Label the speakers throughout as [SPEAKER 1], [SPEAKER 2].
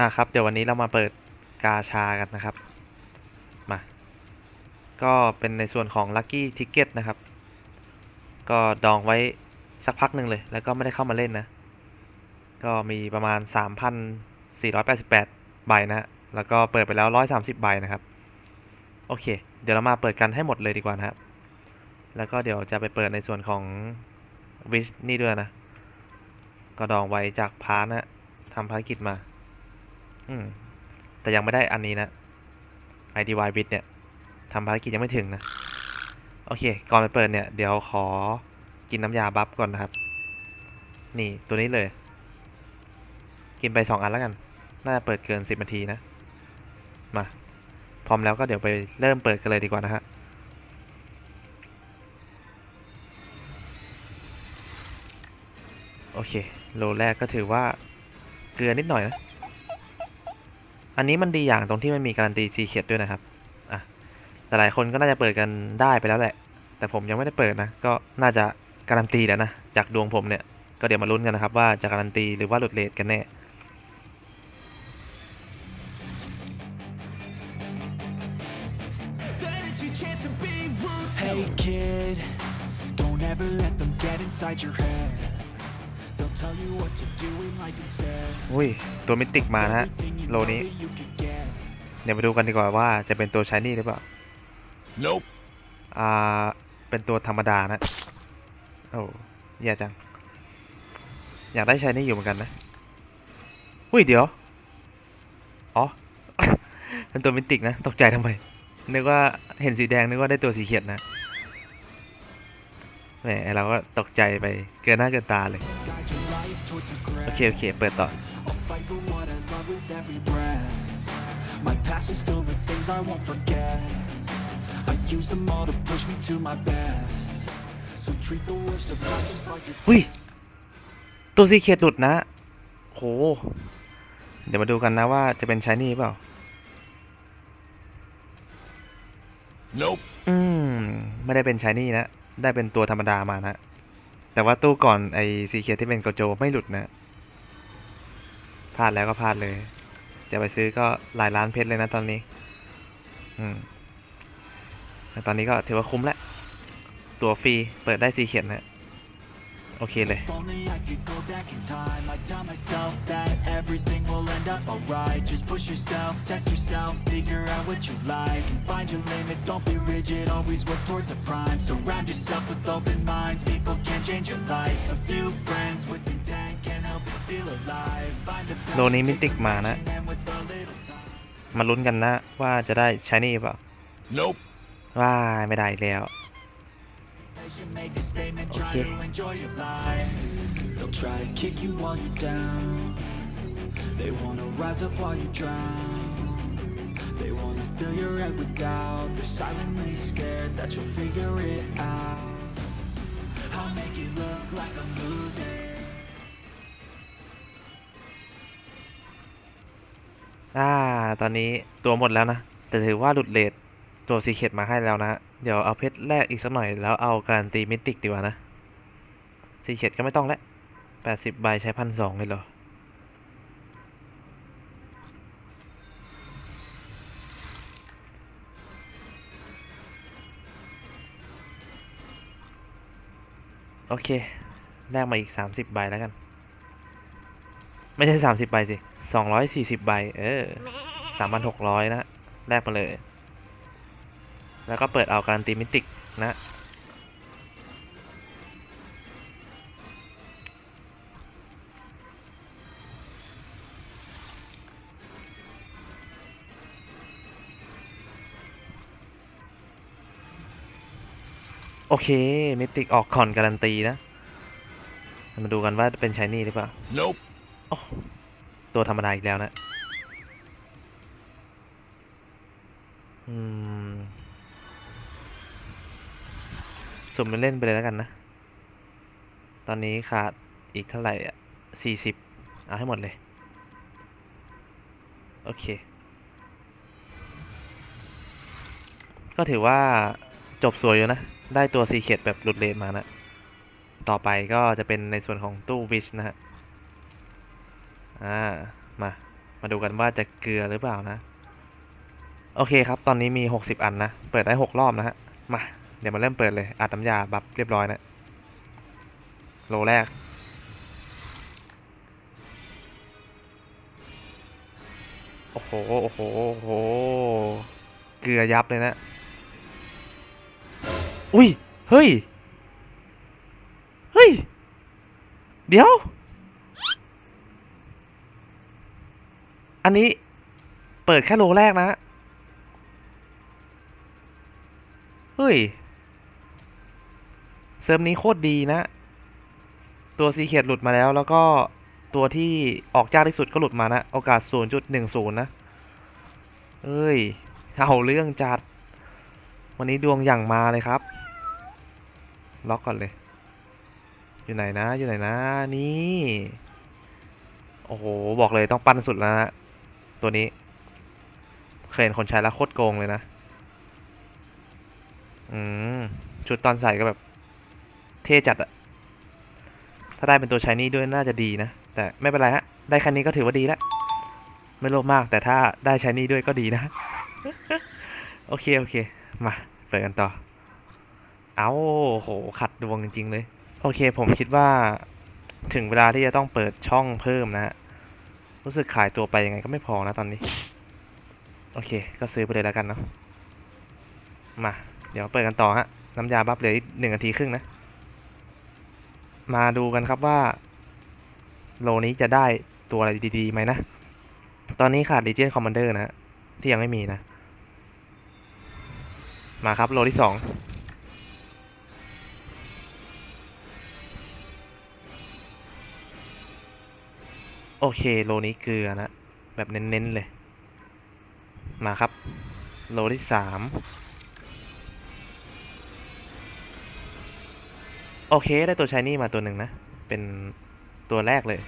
[SPEAKER 1] อ่าครับ เดี๋ยววันนี้เรามาเปิดกาชากันนะครับ มา ก็เป็นในส่วนของ Lucky Ticket นะครับ ก็ดองไว้สักพักหนึ่งเลย แล้วก็ไม่ได้เข้ามาเล่นนะ ก็มีประมาณ 3,488 ใบนะฮะ แล้วก็เปิดไปแล้ว 130 ใบนะครับ โอเค เดี๋ยวเรามาเปิดกันให้หมดเลยดีกว่านะครับ แล้วก็เดี๋ยวจะไปเปิดในส่วนของวิชนี่ด้วยนะ ก็ดองไว้จากพาร์ทนะฮะทำภารกิจมา อืม แต่ยังไม่ได้อันนี้นะ IDY bit เนี่ยทำภารกิจยังไม่ถึงนะ โอเค ก่อนไปเปิดเนี่ย เดี๋ยวขอกินน้ำยาบัฟก่อนนะครับ นี่ตัวนี้เลย กินไปสองอันแล้วกัน น่าจะเปิดเกินสิบนาทีนะ มา พร้อมแล้วก็เดี๋ยวไปเริ่มเปิดกันเลยดีกว่านะฮะโอเค โลแรกก็ถือว่าเกลือนิดหน่อยนะ อันนี้มันดีอย่างตรงที่มันมีการันตีซีเคียดด้วยนะครับอะแต่หลายคนก็น่าจะเปิดกันได้ไปแล้วแหละ แต่ผมยังไม่ได้เปิดนะ ก็น่าจะการันตีแล้วนะ จากดวงผมเนี่ย ก็เดี๋ยวมาลุ้นกันนะครับว่าจะการันตีหรือว่าหลุดเลทกันแน่
[SPEAKER 2] Hey kid, don't ever let them get inside your head.
[SPEAKER 1] อุ้ย ตัวมิติกมานะฮะ
[SPEAKER 2] Everything you
[SPEAKER 1] โล
[SPEAKER 2] know
[SPEAKER 1] นี้
[SPEAKER 2] that you could get.
[SPEAKER 1] เดี๋ยวมาดูกันดีกว่าว่าจะเป็นตัวชายนี่หรือเปล่า
[SPEAKER 3] Nope.
[SPEAKER 1] อ่า เป็นตัวธรรมดานะ โอ้แย่จัง อยากได้ชายนี่อยู่เหมือนกันนะ อุ้ย เดี๋ยว อ๋อ เป็นตัวมิติกนะ ตกใจทำไม นึกว่าเห็นสีแดง นึกว่าได้ตัวสีเขียดนะแหมเราก็ตกใจไปเกินหน้าเกินตาเลย โอเค
[SPEAKER 2] grand.
[SPEAKER 1] โอเค เปิดต่อ
[SPEAKER 2] I'll fight for what I love with every breath. My past is filled with things I won't forget. I use them all to push me to my best. So treat the worst of life just like it's
[SPEAKER 1] อุ้ย ตัวสีเขียดหลุดนะ โห เดี๋ยวมาดูกันนะว่าจะเป็นชายนี่เปล่า
[SPEAKER 3] Nope.
[SPEAKER 1] อืม ไม่ได้เป็นชายนี่นะ ได้เป็นตัวธรรมดามานะ แต่ว่าตู้ก่อนไอซีเคียที่เป็นโกโจไม่หลุดนะพลาดแล้วก็พลาดเลย จะไปซื้อก็หลายล้านเพชรเลยนะตอนนี้ อืมแต่ตอนนี้ก็ถือว่าคุ้มแล้ว ตัวฟรีเปิดได้ซีเคียนะ โอเคเลย
[SPEAKER 2] If only I could go back in time I'd tell myself that everything will end up alright Just push yourself, test yourself, figure out what you like And find your limits, don't be rigid, always work towards a prime Surround yourself with open minds, people can change your life A few friends with intent can help you feel alive Find the
[SPEAKER 1] โลนี้มิติกมานะ
[SPEAKER 2] passion and with a little time
[SPEAKER 1] มาลุ้นกันนะว่าจะได้ชายนี่เปล่า
[SPEAKER 3] Nope.
[SPEAKER 1] ว่าไม่ได้อีกแล้ว Okay.
[SPEAKER 2] to enjoy your life They'll try to kick you while you're down They wanna rise up while you drown They wanna fill your head with doubt They're silently scared that you'll figure it out I'll make it look like I'm losing
[SPEAKER 1] อ่า ตอนนี้ตัวหมดแล้วนะ แต่ถือว่าหลุดเลทตัวซีเคดมาให้แล้วนะ เดี๋ยวเอาเพชรแรกอีกสักหน่อย แล้วเอาการตีมิติกดีกว่านะซีเคดก็ไม่ต้องแล้วแปดสิบใบใช้พันสองเลยเหรอ โอเค แลกมาอีกสามสิบใบแล้วกัน ไม่ใช่สามสิบใบสิสองร้อยสี่สิบใบ เออสามพันหกร้อยนะ แลกมาเลย แล้วก็เปิดเอาการันตีมิติกนะโอเคมิติกออกคอนการันตีนะ มาดูกันว่าเป็นชายนี่หรือเปล่า
[SPEAKER 3] Nope.
[SPEAKER 1] ตัวธรรมดาอีกแล้วนะ อืม สุ่มเล่นไปเลยแล้วกันนะ ตอนนี้ขาดอีกเท่าไหร่อะสี่สิบเอาให้หมดเลย โอเค ก็ถือว่าจบสวยอยู่นะ ได้ตัวซีเคดแบบหลุดเลนมานะ ต่อไปก็จะเป็นในส่วนของตู้วิชนะฮะ อ่า มา มาดูกันว่าจะเกลือหรือเปล่านะ โอเคครับ ตอนนี้มี 60 อันนะ เปิดได้ 6 รอบนะฮะ มา เดี๋ยวมาเริ่มเปิดเลยอัดน้ำยาบับเรียบร้อยนะ โลแรก โอ้โห โอ้โห โอ้โห เกลือยับเลยนะ อุ้ย เฮ้ย เฮ้ย เดี๋ยว อันนี้เปิดแค่โลแรกนะ เฮ้ย เซิร์ฟนี้โคตรดีนะ ตัวซีเ e ดหลุดมาแล้ว แล้วก็ตัวที่ออกยากที่สุดก็หลุดมานะ โอกาส 0.10 นะ เอ้ย เอาเรื่องจัด วันนี้ดวงอย่างมาเลยครับ ล็อกก่อนเลย อยู่ไหนนะ อยู่ไหนนะ นี่ โอ้โห บอกเลยต้องปั้นสุดแล้วนะ ตัวนี้ เคยเห็นคนใช้แล้วโคตรโกงเลยนะ อืม ชุดตอนใส่ก็แบบ ท่จัดอะถ้าได้เป็นตัวชายนี่ด้วยน่าจะดีนะ แต่ไม่เป็นไรฮะ ได้แค่นี้ก็ถือว่าดีแล้ว ไม่โลภมาก แต่ถ้าได้ชายนี่ด้วยก็ดีนะ โอเค โอเค มาเปิดกันต่อ เอาโห ขัดดวงจริง ๆ เลย โอเค ผมคิดว่าถึงเวลาที่จะต้องเปิดช่องเพิ่มนะฮะ รู้สึกขายตัวไปยังไงก็ไม่พอนะตอนนี้ โอเค ก็ซื้อไปเลยแล้วกันเนาะ มา เดี๋ยวเปิดกันต่อฮะ น้ำยาบัฟเหลือหนึ่งนาทีครึ่งนะ มาดูกันครับว่า โลนี้จะได้ตัวอะไรดีๆไหมนะ ตอนนี้ขาด Legion Commander นะฮะที่ยังไม่มีนะ มาครับโลที่สองโอเค โลนี้เกลือนะ แบบเน้น ๆ เลย มาครับ โลที่สาม โอเค ได้ตัวชายนี่มาตัวหนึ่งนะ เป็นตัวแรกเลย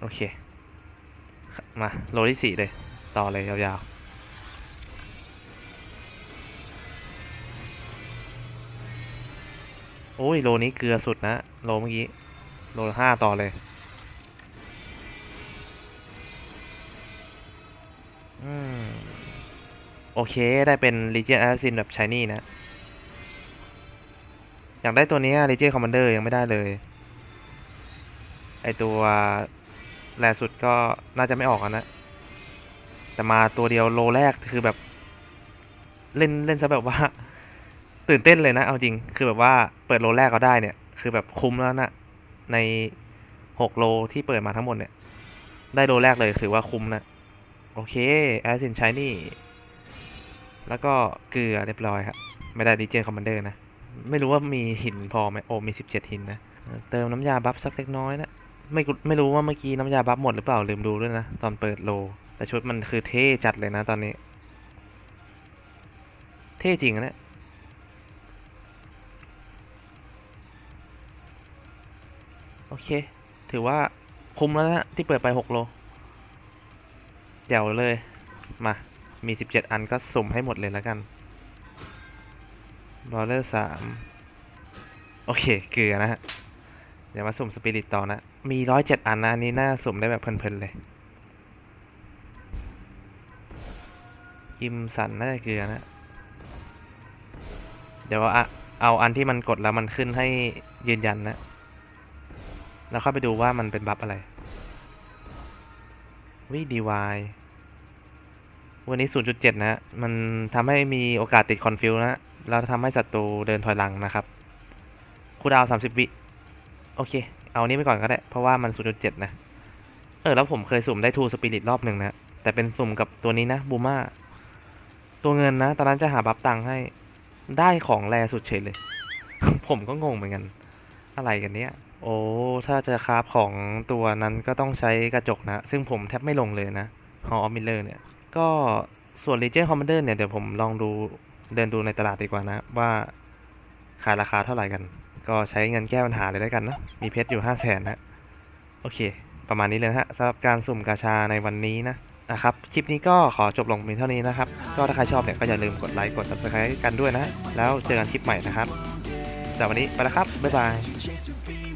[SPEAKER 1] โอเค มาโลที่สี่เลย ต่อเลยยาวๆโอ้ย โลนี้เกลือสุดนะ โลเมื่อกี้ โลห้าต่อเลย อืม โอเค ได้เป็น Legion Assassin แบบ Shiny นะ อยากได้ตัวนี้ Legion Commander ยังไม่ได้เลย ไอตัวแรสุดก็น่าจะไม่ออกอนะ แต่มาตัวเดียวโลแรกคือแบบ เล่นเล่นซะแบบว่า ตื่นเต้นเลยนะ เอาจริง คือแบบว่าเปิดโลแรกก็ได้เนี่ย คือแบบคุ้มแล้วนะในหกโลที่เปิดมาทั้งหมดเนี่ย ได้โลแรกเลยถือว่าคุ้มนะ โอเคแอสซินใช้นี่ แล้วก็เกลือเรียบร้อยครับ ไม่ได้ดีเจคอมมานเดอร์นะ ไม่รู้ว่ามีหินพอไหมโอ้มีสิบเจ็ดหินนะเติมน้ำยาบัฟสักเล็กน้อยนะไม่ไม่รู้ว่าเมื่อกี้น้ำยาบัฟหมดหรือเปล่าลืมดูด้วยนะ ตอนเปิดโล แต่ชุดมันคือเท่จัดเลยนะตอนนี้ เท่จริงนะโอเค ถือว่าคุ้มแล้วนะที่เปิดไปหกโลเดี๋ยวเลย มา มีสิบเจ็ดอันก็สุ่มให้หมดเลยแล้วกัน บอลเลอร์สามโอเค เกลือนะฮะ เดี๋ยวมาสุ่มสปิริตต่อนะ มีร้อยเจ็ดอันนะอันนี้น่าสุ่มได้แบบเพลินๆเลยกิมสันน่าจะเกลือนะ เดี๋ยวอะเอาอันที่มันกดแล้วมันขึ้นให้ยืนยันนะ แล้วเข้าไปดูว่ามันเป็นบัฟอะไร วิดีวายวันนี้ 0.7 นะฮะมันทำให้มีโอกาสติดคอนฟิวนะ แล้วทำให้ศัตรูเดินถอยหลังนะครับคูดาวน์30วิ โอเค เอานี้ไปก่อนก็ได้ เพราะว่ามัน0.7นะ เออ แล้วผมเคยสุ่มได้ทูสปิริตรอบหนึ่งนะ แต่เป็นสุ่มกับตัวนี้นะบูมาตัวเงินนะ ตอนนั้นจะหาบัฟตังให้ ได้ของแรสุดเฉยเลย ผมก็งงเหมือนกัน อะไรกันเนี่ยโอ้ ถ้าจะคราฟของตัวนั้นก็ต้องใช้กระจกนะ ซึ่งผมแทบไม่ลงเลยนะ Hall of Miller เนี่ย ก็ส่วน Legion Commander เนี่ย เดี๋ยวผมลองดู เดินดูในตลาดดีกว่านะ ว่าขายราคาเท่าไหร่กัน ก็ใช้เงินแก้ปัญหาเลยแล้วกันนะ มีเพชรอยู่ห้าแสนนะโอเค ประมาณนี้เลยฮะสำหรับการสุ่มกาชาในวันนี้นะนะครับ คลิปนี้ก็ขอจบลงเพียงเท่านี้นะครับ ก็ถ้าใครชอบเนี่ยก็อย่าลืมกดไลค์ กด subscribe กันด้วยนะ แล้วเจอกันคลิปใหม่นะครับสำหรับวันนี้ไปแล้วครับ บ๊ายบาย